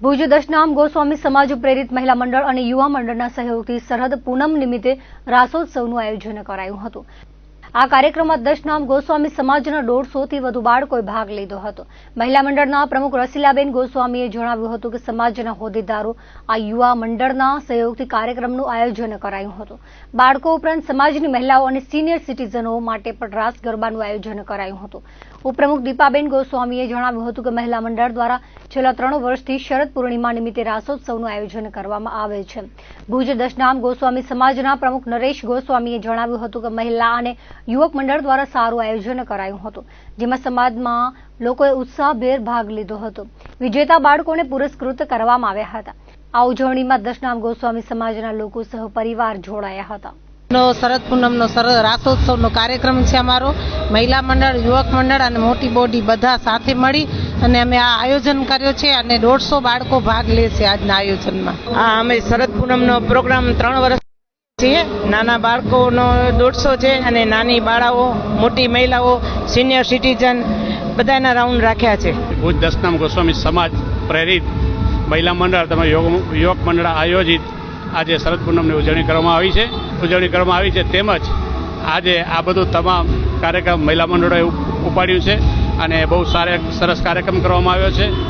ભુજ દશનામ ગોસ્વામી સમાજ પ્રેરિત મહિલા મંડળ અને યુવા મંડળના સહયોગથી સરહદ પૂનમ નિમિત્તે રાસોત્સવનું આયોજન કરાયું હતું. આ કાર્યક્રમમાં દશનામ ગોસ્વામી સમાજના દોઢસોથી વધુ બાળકોએ ભાગ લીધો હતો. મહિલા મંડળના પ્રમુખ રસીલાબેન ગોસ્વામીએ જણાવ્યું હતું કે સમાજના હોદ્દેદારો આ યુવા મંડળના સહયોગથી કાર્યક્રમનું આયોજન કરાયું હતું. બાળકો ઉપરાંત સમાજની મહિલાઓ અને સિનિયર સિટીઝનો માટે પણ રાસ ગરબાનું આયોજન કરાયું હતું. ઉપપ્રમુખ દીપાબેન ગોસ્વામીએ જણાવ્યું હતું કે મહિલા મંડળ દ્વારા છેલ્લા ત્રણ વર્ષથી શરદ પૂર્ણિમા નિમિત્તે રાસોત્સવનું આયોજન કરવામાં આવે છે. ભુજ દશનામ ગોસ્વામી સમાજના પ્રમુખ નરેશ ગોસ્વામીએ જણાવ્યું હતું કે મહિલા અને યુવક મંડળ દ્વારા સારું આયોજન કરાયું હતું જેમાં સમાજમાં લોકોએ ઉત્સાહભેર ભાગ લીધો હતો. વિજેતા બાળકોને પુરસ્કૃત કરવામાં આવ્યા હતા. આ ઉજવણીમાં દશનામ ગોસ્વામી સમાજના લોકો સહ પરિવાર જોડાયા હતા. નો શરદ પૂનમનો સરસ રાસોત્સવનો કાર્યક્રમ છે અમારો. મહિલા મંડળ યુવક મંડળ અને મોટી બોડી બધા સાથે મળી અને અમે આ આયોજન કર્યો છે અને દોઢસો બાળકો ભાગ લે છે આજના આયોજનમાં. આ અમે શરદ પૂનમનો પ્રોગ્રામ ત્રણ વર્ષ છીએ નાના બાળકોનો દોઢસો છે અને નાની બાળાઓ, મોટી મહિલાઓ સિનિયર સિટીઝન બધાના રાઉન્ડ રાખ્યા છે. ભુજ દસનામ ગોસ્વામી સમાજ પ્રેરિત મહિલા મંડળ તમે યોગ યોગ મંડળ આયોજિત આજે શરદ પૂનમની ઉજવણી કરવામાં આવી છે. ઉજવણી કરવામાં આવી છે તેમજ આજે આ બધું તમામ કાર્યક્રમ મહિલા મંડળોએ ઉપાડ્યું છે અને બહુ સારા, સરસ કાર્યક્રમ કરવામાં આવ્યો છે.